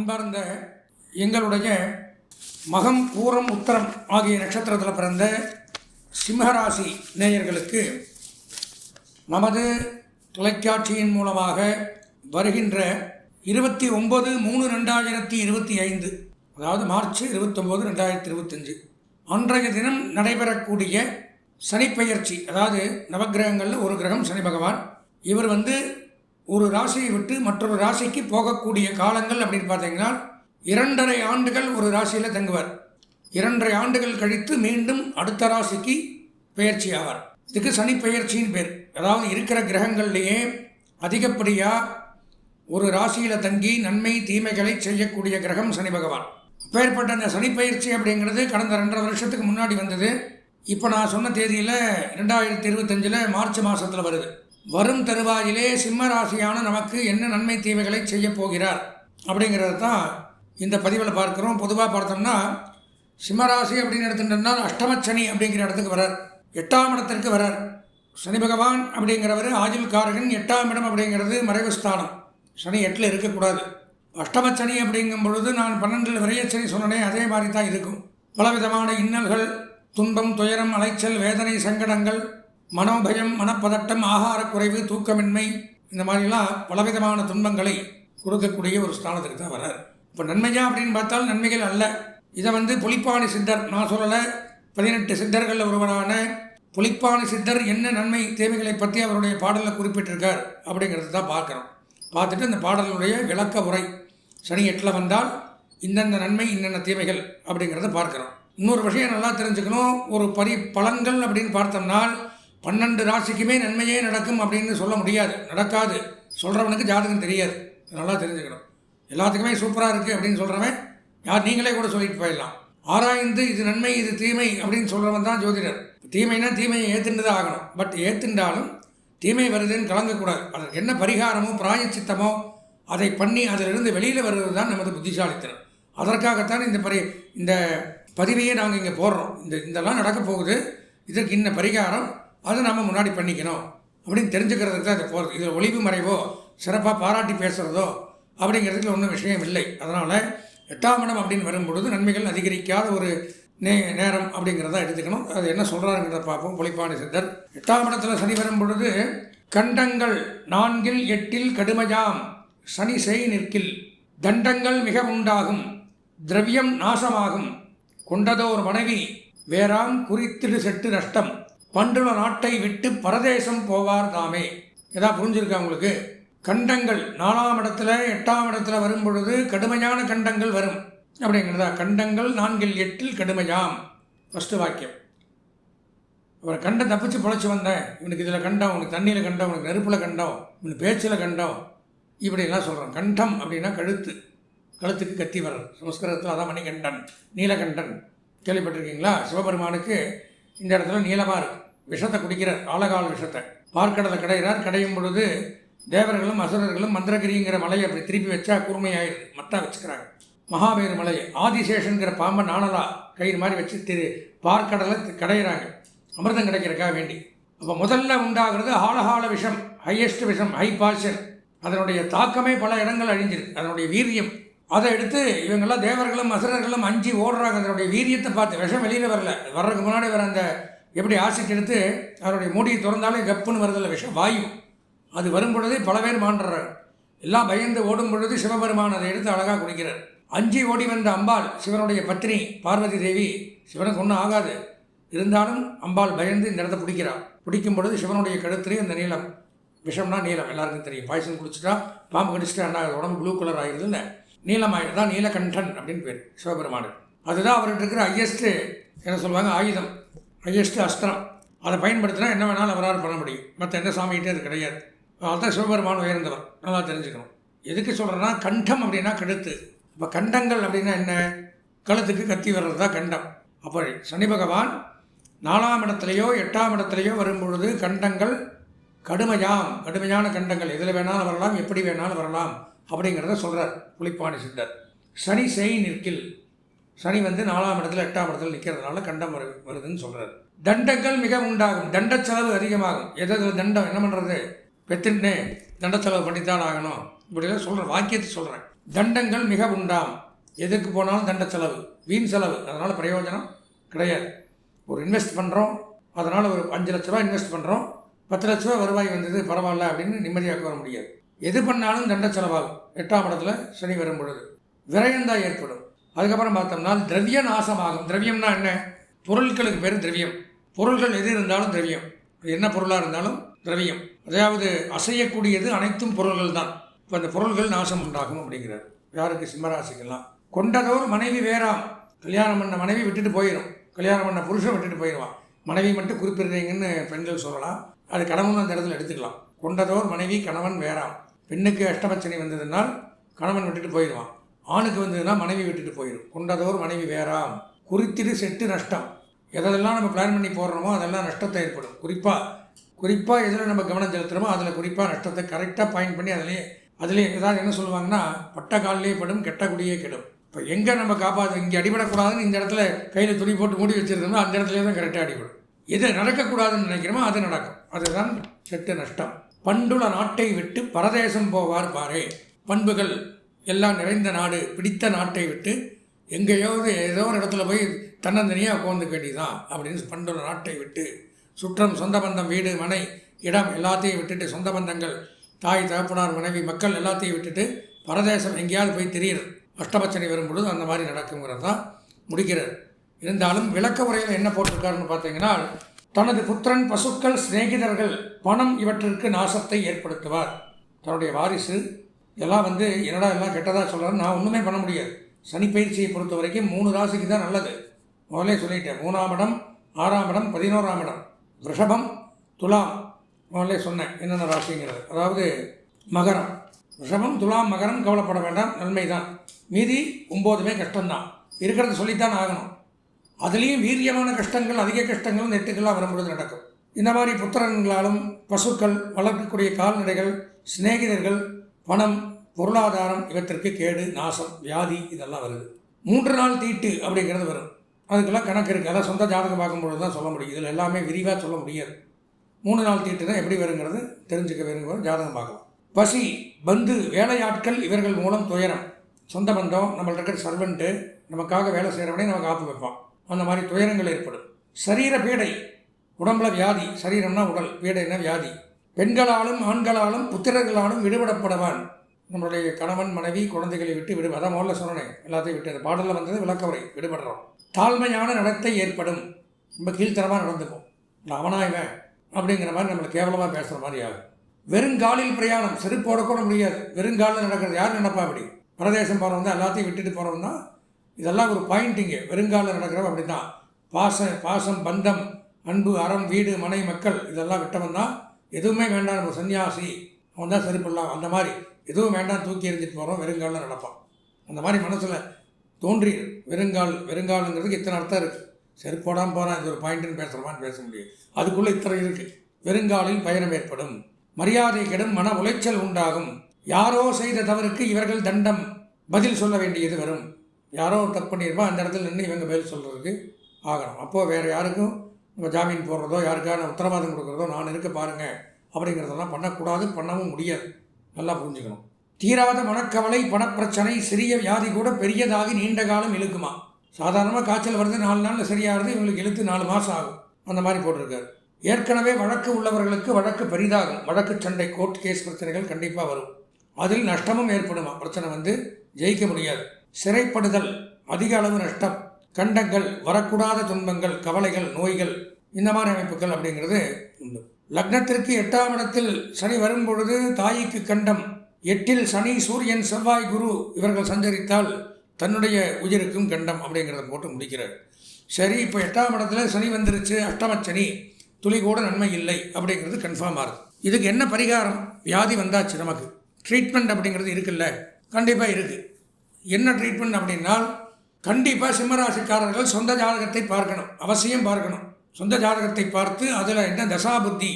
அன்பார்ந்த எங்களுடைய மகம் பூரம் உத்தரம் ஆகிய நட்சத்திரத்தில் பிறந்த சிம்மராசி நேயர்களுக்கு நமது தொலைக்காட்சியின் மூலமாக வருகின்ற இருபத்தி ஒம்பது மூணு ரெண்டாயிரத்தி இருபத்தி ஐந்து அதாவது மார்ச் இருபத்தொம்போது ரெண்டாயிரத்தி இருபத்தஞ்சு. அன்றைய தினம் நடைபெறக்கூடிய சனிப்பெயர்ச்சி அதாவது நவக்கிரகங்களில் ஒரு கிரகம் சனி பகவான். இவர் வந்து ஒரு ராசியை விட்டு மற்றொரு ராசிக்கு போகக்கூடிய காலங்கள் அப்படின்னு பார்த்தீங்கன்னா இரண்டரை ஆண்டுகள் ஒரு ராசியில் தங்குவார். இரண்டரை ஆண்டுகள் கழித்து மீண்டும் அடுத்த ராசிக்கு பெயர்ச்சி ஆவார் இதுக்கு சனி பெயர்ச்சின்னு பேர். அதாவது இருக்கிற கிரகங்கள்லேயே அதிகப்படியாக ஒரு ராசியில் தங்கி நன்மை தீமைகளை செய்யக்கூடிய கிரகம் சனி பகவான். அப்பேற்பட்ட அந்த சனி பயிற்சி அப்படிங்கிறது கடந்த ரெண்டரை வருஷத்துக்கு முன்னாடி வந்தது. இப்போ நான் சொன்ன தேதியில் ரெண்டாயிரத்தி இருபத்தஞ்சில் மார்ச் மாதத்தில் வருது. வரும் தருவாயிலே சிம்ம ராசியான நமக்கு என்ன நன்மை தீமைகளை செய்ய போகிறார்? அப்படிங்கிறது தான் இந்த பதிவில் பார்க்குறோம். பொதுவாக பார்த்தோம்னா சிம்மராசி அப்படின்னு எடுத்துட்டோம்னா அஷ்டமச்சனி அப்படிங்கிற இடத்துக்கு வரார் எட்டாம் இடத்திற்கு வரார் சனி பகவான் அப்படிங்கிறவர் ஆஜில் காரகன் எட்டாம் இடம் அப்படிங்கிறது மறைவு ஸ்தானம். சனி எட்டில் இருக்கக்கூடாது. அஷ்டமச்சனி அப்படிங்கும் பொழுது நான் பன்னெண்டில் விரையச்சனி சொன்னேன் அதே மாதிரி தான் இருக்கும். பலவிதமான இன்னல்கள் துன்பம் துயரம் அலைச்சல் வேதனை சங்கடங்கள் மனோபயம் மனப்பதட்டம் ஆகாரக்குறைவு தூக்கமின்மை இந்த மாதிரிலாம் பலவிதமான துன்பங்களை கொடுக்கக்கூடிய ஒரு ஸ்தானத்துக்கு தான் வர்றார். இப்போ நன்மையா அப்படின்னு பார்த்தால் நன்மைகள் அல்ல. இதை வந்து புலிப்பாணி சித்தர் நான் சொல்லலை பதினெட்டு சித்தர்களில் ஒருவரான புலிப்பாணி சித்தர் என்ன நன்மை தேவைகளை பற்றி அவருடைய பாடலில் குறிப்பிட்டிருக்கார் அப்படிங்கிறது தான் பார்க்குறோம். பார்த்துட்டு அந்த பாடலுடைய விளக்க உரை சனி எட்டில் வந்தால் இந்தந்த நன்மை இன்னென்ன தீமைகள் அப்படிங்கிறத பார்க்குறோம். இன்னொரு விஷயம் நல்லா தெரிஞ்சுக்கணும். ஒரு பரி பலன்கள் அப்படின்னு பார்த்தோம்னால் பன்னெண்டு ராசிக்குமே நன்மையே நடக்கும் அப்படின்னு சொல்ல முடியாது. நடக்காது. சொல்கிறவனுக்கு ஜாதகம் தெரியாது. நல்லா தெரிஞ்சுக்கணும். எல்லாத்துக்குமே சூப்பராக இருக்குது அப்படின்னு சொல்கிறவன் யார் நீங்களே கூட சொல்லிட்டு போயிடலாம். ஆராய்ந்து இது நன்மை இது தீமை அப்படின்னு சொல்கிறவன் தான் ஜோதிடர். தீமைனா தீமையை ஏற்றுண்டு தான் ஆகணும். பட் ஏற்றுண்டாலும் தீமை வருதுன்னு கலங்கக்கூடாது. அதற்கு என்ன பரிகாரமோ பிராயச்சித்தமோ அதை பண்ணி அதிலிருந்து வெளியில் வருவது தான் நமது புத்திசாலித்தனம். அதற்காகத்தான் இந்த பரி இந்த பதிவையே நாங்கள் இங்கே போடுறோம். இந்த இதெல்லாம் நடக்க போகுது. இதற்கு இன்ன பரிகாரம் அதை நம்ம முன்னாடி பண்ணிக்கணும். அப்படின்னு தெரிஞ்சுக்கிறதுக்கு தான் இதை போகிறது இதில் ஒளிவு மறைவோ சிறப்பாக பாராட்டி பேசுகிறதோ அப்படிங்கிறதுக்கு ஒன்றும் விஷயம் இல்லை. அதனால் எட்டாம் இடம் அப்படின்னு வரும்பொழுது நன்மைகள் அதிகரிக்காத ஒரு நே நேரம் அப்படிங்கிறத எடுத்துக்கணும். அது என்ன சொல்கிறாருங்கிறத பார்ப்போம். பொலிப்பாணி சித்தர். எட்டாம் இடத்துல சனி வரும் பொழுது கண்டங்கள் நான்கில் எட்டில் கடுமையாம். சனி செய் நிற்கில். தண்டங்கள் மிக உண்டாகும். திரவியம் நாசமாகும். கொண்டதோர் மனைவி வேறாம் குறித்திடு செட்டு நஷ்டம். பண்டுல நாட்டை விட்டு பரதேசம் போவார் தாமே. ஏதா புரிஞ்சிருக்கா உங்களுக்கு? கண்டங்கள் நாலாம் இடத்துல எட்டாம் இடத்துல வரும் பொழுது கடுமையான கண்டங்கள் வரும். அப்படிங்கிறதா? கண்டங்கள் நான்கில் எட்டில் கடுமையாம். ஃபஸ்ட்டு வாக்கியம். அவர் கண்ட தப்பிச்சு பொழைச்சி வந்தேன் இவனுக்கு இதில் கண்டம் உனக்கு தண்ணியில் கண்டம் உனக்கு நெருப்பில் கண்டம் இவனுக்கு பேச்சில் கண்டம். இப்படிலாம் சொல்கிறோம் கண்டம் அப்படின்னா கழுத்து. கழுத்துக்கு கத்தி வர்றது. சமஸ்கிருதத்தில் அதான் மணிகண்டன் நீலகண்டன். கேள்விப்பட்டிருக்கீங்களா? சிவபெருமானுக்கு இந்த இடத்துல நீளமாக இருக்கு விஷத்தை குடிக்கிறார். ஆலகால் விஷத்தை. பார்க்கடலை கடைகிறார். கடையும் பொழுது தேவர்களும் அசுரர்களும் மந்திரகிரிங்கிற மலையை அப்படி திருப்பி வச்சா கூர்மையாயிரு மத்தா வச்சுக்கிறாங்க. மகாபேரு மலை. ஆதிசேஷனுங்கிற பாம்பை நாணலா கயிறு மாதிரி வச்சு திரு பார்க்கடலை கடையிறாங்க. அமிர்தம் கிடைக்கிறக்காக வேண்டி. அப்போ முதல்ல உண்டாகிறது ஆழகால விஷம். ஹையஸ்ட் விஷம். ஹை பாய்ச்சல் அதனுடைய தாக்கமே பல இடங்கள் அழிஞ்சிருக்கு. அதனுடைய வீரியம். அதை எடுத்து இவங்கெல்லாம் தேவர்களும் அசுரர்களும் அஞ்சு ஓடுறாங்க. அதனுடைய வீரியத்தை பார்த்து விஷம் வெளியில் வரல. வர்றதுக்கு முன்னாடி வர அந்த எப்படி ஆசைக்கு எடுத்து அவருடைய மூடியை திறந்தாலே கப்புன்னு வருதில்ல விஷம் வாயு அது வரும் பொழுதே பல பேர் மாண்டுறார். எல்லாம் பயந்து ஓடும் பொழுது சிவபெருமான் அதை எடுத்து அழகாக குடிக்கிறார். அஞ்சி ஓடி வந்த அம்பாள் சிவனுடைய பத்னி பார்வதி தேவி சிவனுக்கு ஒன்றும் ஆகாது. இருந்தாலும் அம்பாள் பயந்து இந்த இடத்த பிடிக்கிறாள் பிடிக்கும் பொழுது சிவனுடைய கழுத்துலேயும் அந்த நீளம் விஷம்னா நீளம். எல்லாருக்கும் தெரியும். பாய்சன் குடிச்சிட்டா பாம்பு கடிச்சிட்டா என்ன உடம்பு ப்ளூ கலர் ஆகிருது இல்லை நீளம் தான் நீலகண்டன் அப்படின்னு பேர் சிவபெருமானுக்கு அதுதான் அவர்கிட்ட இருக்கிற ஹையஸ்ட்டு என்ன சொல்லுவாங்க ஆயுதம். ஹையஸ்ட்டு அஸ்திரம். அதை பயன்படுத்தினா என்ன வேணாலும் அவரால் பண்ண முடியும். மற்ற எந்த சாமிகிட்டே அது கிடையாது. அதுதான் சிவபெருமான் உயர்ந்தவர். நல்லா தெரிஞ்சுக்கணும். எதுக்கு சொல்கிறேன்னா கண்டம் அப்படின்னா கழுத்து. இப்போ கண்டங்கள் அப்படின்னா என்ன? கழுத்துக்கு கத்தி வர்றது தான் கண்டம். அப்போ சனி பகவான் நாலாம் இடத்துலையோ எட்டாம் இடத்துலையோ வரும்பொழுது கண்டங்கள் கடுமையாம். கடுமையான கண்டங்கள். எதில் வேணாலும் வரலாம் எப்படி வேணாலும் வரலாம். அப்படிங்கிறத சொல்கிறார் புலிப்பாணி சித்தர். சனி செய் நிற்கில். சனி வந்து நாலாம் இடத்துல எட்டாம் இடத்துல நிற்கிறதுனால கண்டம் வரு வருதுன்னு சொல்கிறார் தண்டங்கள் மிக உண்டாகும். தண்ட செலவு அதிகமாகும். எதாவது தண்டம் என்ன பண்ணுறது பெத்துன்னு தண்ட செலவு பண்ணித்தான் ஆகணும். இப்படிலாம் சொல்கிறேன் வாக்கியத்தை சொல்கிறேன் தண்டங்கள் மிக உண்டாம். எதுக்கு போனாலும் தண்ட செலவு வீண் செலவு. அதனால் பிரயோஜனம் கிடையாது. ஒரு இன்வெஸ்ட் பண்ணுறோம் அதனால் ஒரு அஞ்சு லட்ச ரூபா இன்வெஸ்ட் பண்ணுறோம் பத்து லட்ச ரூபா வருவாய் வந்தது பரவாயில்ல அப்படின்னு நிம்மதியாக வர முடியாது. எது பண்ணாலும் தண்ட செலவாகும். எட்டாம் இடத்துல சனி வரும் பொழுது. விரயம்தான் ஏற்படும். அதுக்கப்புறம் பார்த்தோம்னா திரவிய நாசமாகும். திரவியம்னா என்ன? பொருட்களுக்கு பேர் திரவியம். பொருள்கள் எது இருந்தாலும் திரவியம். என்ன பொருளாக இருந்தாலும் திரவியம். அதாவது அசையக்கூடியது அனைத்தும் பொருள்கள் தான். இப்போ அந்த பொருள்கள் நாசம் உண்டாகும் அப்படிங்கிறார். யாருக்கு? சிம்மராசிக்கெல்லாம். கொண்டதோர் மனைவி வேறாம். கல்யாணம் பண்ண மனைவி விட்டுட்டு போயிடும் கல்யாணம் பண்ண புருஷன் விட்டுட்டு போயிடுவான் மனைவி மட்டும் குறிப்பிடுறீங்கன்னு பெண்கள் சொல்லலாம். அது கணவன் அந்த இடத்துல எடுத்துக்கலாம். கொண்டதோர் மனைவி கணவன் வேறாம். பெண்ணுக்கு அஷ்டபட்சணி வந்ததுனால் கணவன் விட்டுட்டு போயிடுவான். ஆணுக்கு வந்ததுன்னா மனைவி விட்டுட்டு போயிடும். கொண்டதோர் மனைவி வேறாம். குறித்திடு செட்டு நஷ்டம். எதெல்லாம் நம்ம பிளான் பண்ணி போடுறோமோ அதெல்லாம் நஷ்டத்தை ஏற்படும். குறிப்பாக குறிப்பாக எதில் நம்ம கவனம் செலுத்துகிறோமோ அதில் குறிப்பாக நஷ்டத்தை கரெக்டாக பாயிண்ட் பண்ணி அதிலே அதிலே ஏதாவது என்ன சொல்லுவாங்கன்னா பட்ட காலிலே படும் கெட்ட குடியே கெடும். இப்போ எங்கே நம்ம காப்பாற்று இங்கே அடிபடக்கூடாதுன்னு இந்த இடத்துல கையில் துணி போட்டு மூடி வச்சுருந்தோம்னா அந்த இடத்துல தான் கரெக்டாக அடிபடும். எது நடக்கக்கூடாதுன்னு நினைக்கிறோமோ அது நடக்கும். அதுதான் செட்டு நஷ்டம். பண்டுல நாட்டை விட்டு பரதேசம் போவார் பாரே. பண்புகள் எல்லாம் நிறைந்த நாடு பிடித்த நாட்டை விட்டு எங்கேயாவது ஏதோ ஒரு இடத்துல போய் தன்னந்தனியாக உட்காந்துக்க வேண்டியதான் அப்படின்னு பண்டுல நாட்டை விட்டு. சுற்றம் சொந்த பந்தம் வீடு மனை இடம் எல்லாத்தையும் விட்டுட்டு சொந்த பந்தங்கள் தாய் தகப்பனார் மனைவி மக்கள் எல்லாத்தையும் விட்டுட்டு பரதேசம் எங்கேயாவது போய் தெரியுது அஷ்டபச்சனை வரும்பொழுது அந்த மாதிரி நடக்குங்கிறது தான் முடிக்கிறார் இருந்தாலும் விளக்க உரையில் என்ன போட்டிருக்காருன்னு பார்த்தீங்கன்னா தனது புத்திரன் பசுக்கள் சிநேகிதர்கள் பணம் இவற்றிற்கு நாசத்தை ஏற்படுத்துவார். தன்னுடைய வாரிசு எல்லாம் வந்து என்னடா எல்லாம் கெட்டதாக சொல்கிறார் நான் ஒன்றுமே பண்ண முடியாது. சனி பயிற்சியை பொறுத்த வரைக்கும் மூணு ராசிக்கு தான் நல்லது. முதல்ல சொல்லிட்டேன் மூணாம் இடம் ஆறாம் இடம் பதினோராம் இடம். ரிஷபம் துலாம். முதல்ல சொன்னேன் என்னென்ன ராசிங்கிறது. அதாவது மகரம். ரிஷபம் துலாம் மகரம் கவலைப்பட வேண்டாம் நன்மை தான் மீதி ஒம்போதுமே கஷ்டம்தான். இருக்கிறத சொல்லித்தான் ஆகணும். அதுலேயும் வீரியமான கஷ்டங்கள் அதிக கஷ்டங்கள் நெட்டுக்கெல்லாம் வரும்பொழுது நடக்கும். இந்த மாதிரி புத்திரங்களாலும் பசுக்கள் வளர்க்கக்கூடிய கால்நடைகள் சிநேகிதர்கள் பணம் பொருளாதாரம் இவற்றிற்கு கேடு நாசம் வியாதி இதெல்லாம் வருது. மூன்று நாள் தீட்டு அப்படிங்கிறது வரும். அதுக்கெல்லாம் கணக்கு இருக்குது அதான் சொந்த ஜாதகம் பார்க்கும்பொழுது தான் சொல்ல முடியும். இதில் எல்லாமே விரிவாக சொல்ல முடியாது. மூணு நாள் தீட்டு தான் எப்படி வருங்கிறது தெரிஞ்சுக்க வேணுங்கிறது ஜாதகம் பார்க்கலாம். பசி பந்து வேலையாட்கள் இவர்கள் மூலம் துயரம். சொந்த பந்தம் நம்மள்ட்ட இருக்கிற சர்வெண்ட்டு நமக்காக வேலை செய்கிறவனே நம்ம காப்பு வைப்பான். அந்த மாதிரி துயரங்கள் ஏற்படும். சரீர பீடை உடம்புல வியாதி சரீரம்னா உடல் பீடைனா வியாதி. பெண்களாலும் ஆண்களாலும் புத்திரர்களாலும் விடுபடப்படவான். நம்மளுடைய கணவன் மனைவி குழந்தைகளை விட்டு விடு அதான் முதல்ல சொன்னேன் எல்லாத்தையும் விட்டு. பாடலில் வந்தது விளக்கவரை விடுபடுறோம். தாழ்மையான நடத்தை ஏற்படும். ரொம்ப கீழ்த்தரமாக நடந்துக்கும் நான் அவனா இவன்? அப்படிங்கிற மாதிரி நம்மளை கேவலமாக பேசுகிற மாதிரி ஆகும். வெறுங்காலில் பிரயாணம். செருப்போட கூட முடியாது. வெறுங்காலில் நடக்கிறது. யார் நினைப்பா அப்படி? பிரதேசம் போகிறவன் தான் எல்லாத்தையும் விட்டுட்டு போகிறவன் தான். இதெல்லாம் ஒரு பாயிண்டிங்கு வெறுங்காலம் நடக்கிறவ அப்படி தான் பாச பாசம் பந்தம் அன்பு அறம் வீடு மனை மக்கள் இதெல்லாம் விட்டவன் தான். எதுவுமே வேண்டாம் நம்ம சன்னியாசி. அவன் தான் செருப்பிடலாம் அந்த மாதிரி. எதுவும் வேண்டாம் தூக்கி எறிஞ்சிட்டு போகிறோம் வெறுங்காலில் நடப்பான். அந்த மாதிரி மனசில் தோன்றி வெறுங்கால் வெறுங்காலுங்கிறதுக்கு இத்தனை அர்த்தம் இருக்குது செருப்போடாமல் போகிறான் இது ஒரு பாயிண்ட்டுன்னு பேசுகிறோமான்னு பேச முடியும். அதுக்குள்ளே இத்தனை இருக்குது வெறுங்காலில் பயணம் ஏற்படும். மரியாதை கெடும் மன உளைச்சல் உண்டாகும். யாரோ செய்த தவறுக்கு இவர்கள் தண்டம். பதில் சொல்ல வேண்டியது வரும். யாரோ ஒரு தப்பு பண்ணியிருப்பா அந்த இடத்துல நின்று இவங்க மேல் சொல்கிறதுக்கு ஆகணும். அப்போது வேறு யாருக்கும் நம்ம ஜாமீன் போடுறதோ யாருக்கான உத்தரவாதம் கொடுக்குறதோ நான் இருக்க பாருங்கள் அப்படிங்கிறதெல்லாம் பண்ணக்கூடாது பண்ணவும் முடியாது. நல்லா புரிஞ்சுக்கணும். தீராத மனக்கவலை பணப்பிரச்சனை சிறிய வியாதி கூட பெரியதாகி நீண்ட காலம் இழுக்குமா? சாதாரணமாக காய்ச்சல் வருது நாலு நாளில் சரியாகிறது இவங்களுக்கு இழுத்து நாலு மாதம் ஆகும். அந்த மாதிரி போட்டிருக்காரு. ஏற்கனவே வழக்கு உள்ளவர்களுக்கு வழக்கு பெரிதாகும். வழக்கு சண்டை கோர்ட் கேஸ் பிரச்சனைகள் கண்டிப்பாக வரும். அதில் நஷ்டமும் ஏற்படுமா? பிரச்சனை வந்து ஜெயிக்க முடியாது. சிறைப்படுதல் அதிக அளவு நஷ்டம் கண்டங்கள் வரக்கூடாத துன்பங்கள் கவலைகள் நோய்கள் இந்த மாதிரி அமைப்புகள் அப்படிங்கிறது உண்டு. லக்னத்திற்கு எட்டாம் இடத்தில் சனி வரும் பொழுது தாய்க்கு கண்டம். எட்டில் சனி சூரியன் செவ்வாய் குரு இவர்கள் சஞ்சரித்தால் தன்னுடைய உயிருக்கும் கண்டம் அப்படிங்கிறத போட்டு முடிக்கிறார். சரி இப்போ எட்டாம் இடத்துல சனி வந்துருச்சு அஷ்டமச்சனி துளி கூட நன்மை இல்லை அப்படிங்கிறது கன்ஃபார்ம் ஆகுது. இதுக்கு என்ன பரிகாரம்? வியாதி வந்தாச்சு நமக்கு. ட்ரீட்மெண்ட் அப்படிங்கிறது இருக்குல்ல? கண்டிப்பாக இருக்குது என்ன ட்ரீட்மெண்ட் அப்படின்னால் கண்டிப்பாக சிம்மராசிக்காரர்கள் சொந்த ஜாதகத்தை பார்க்கணும். அவசியம் பார்க்கணும். சொந்த ஜாதகத்தை பார்த்து அதில் என்ன தசாபுத்தி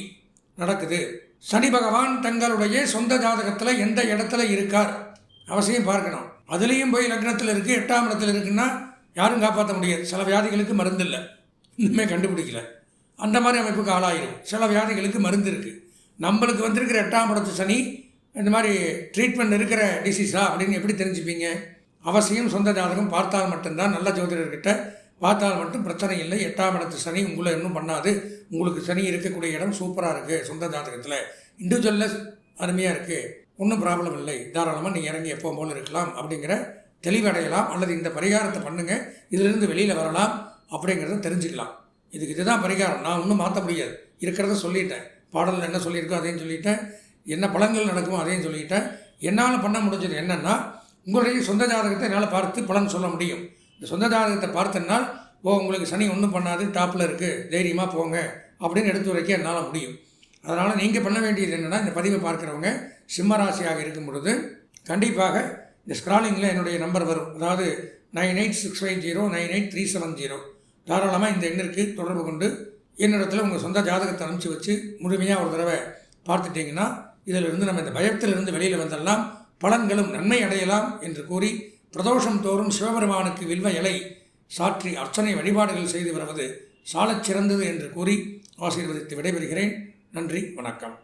நடக்குது? சனி பகவான் தங்களுடைய சொந்த ஜாதகத்தில் எந்த இடத்துல இருக்கார்? அவசியம் பார்க்கணும். அதுலேயும் போய் லக்னத்தில் இருக்குது எட்டாம் இடத்துல இருக்குன்னா யாரும் காப்பாற்ற முடியாது. சில வியாதிகளுக்கு மருந்து இல்லை. இன்னுமே கண்டுபிடிக்கல. அந்த மாதிரி அமைப்புக்கு ஆளாயிரும். சில வியாதிகளுக்கு மருந்து இருக்குது நம்மளுக்கு வந்திருக்கிற எட்டாம் இடத்து சனி இந்த மாதிரி ட்ரீட்மெண்ட் இருக்கிற டிசீஸா அப்படின்னு எப்படி தெரிஞ்சுப்பீங்க? அவசியம் சொந்த ஜாதகம் பார்த்தால் மட்டும்தான். நல்ல ஜோதிடர்கிட்ட பார்த்தால் மட்டும் பிரச்சனை இல்லை. எட்டாம் இடத்து சனி உங்களை இன்னும் பண்ணாது. உங்களுக்கு சனி இருக்கக்கூடிய இடம் சூப்பராக இருக்குது சொந்த ஜாதகத்தில். இண்டிவிஜுவலில் அருமையாக இருக்குது ஒன்றும் ப்ராப்ளம் இல்லை. தாராளமாக நீங்கள் இறங்கி எப்போ போல இருக்கலாம் அப்படிங்கிற தெளிவடையலாம். அல்லது இந்த பரிகாரத்தை பண்ணுங்கள் இதிலிருந்து வெளியில் வரலாம் அப்படிங்கிறத தெரிஞ்சுக்கலாம். இதுக்கு இதுதான் பரிகாரம். நான் ஒன்றும் மாற்ற முடியாது. இருக்கிறத சொல்லிட்டேன். பாடலில் என்ன சொல்லியிருக்கோ அதையும் சொல்லிட்டேன். என்ன பழங்கள் நடக்குமோ அதையும் சொல்லிட்டேன். என்னால் பண்ண முடிஞ்சது என்னென்னா உங்களுடைய சொந்த ஜாதகத்தை என்னால் பார்த்து பலன் சொல்ல முடியும். இந்த சொந்த ஜாதகத்தை பார்த்தனால் ஓ உங்களுக்கு சனி ஒன்றும் பண்ணாது டாப்பில் இருக்குது தைரியமாக போங்க அப்படின்னு எடுத்து வரைக்க என்னால் முடியும். அதனால் நீங்கள் பண்ண வேண்டியது என்னென்னா இந்த பதிவை பார்க்குறவங்க சிம்ம ராசியாக இருக்கும் பொழுது கண்டிப்பாக இந்த ஸ்க்ராலிங்கில் என்னுடைய நம்பர் வரும். அதாவது nine eight six five zero nine eight three seven zero தாராளமாக இந்த எண்ணிற்கு தொடர்பு கொண்டு என்னிடத்தில் உங்கள் சொந்த ஜாதகத்தை அனுப்பிச்சி வச்சு முழுமையாக ஒரு தடவை பார்த்துட்டிங்கன்னா இதிலிருந்து நம்ம இந்த பயத்திலிருந்து வெளியில் வந்துடலாம் பலன்களும் நன்மை அடையலாம் என்று கூறி பிரதோஷம் தோறும் சிவபெருமானுக்கு வில்வ இலை சாற்றி அர்ச்சனை வழிபாடுகள் செய்து வருவது சாலச் சிறந்தது என்று கூறி ஆசீர்வதித்து விடைபெறுகிறேன். நன்றி வணக்கம்.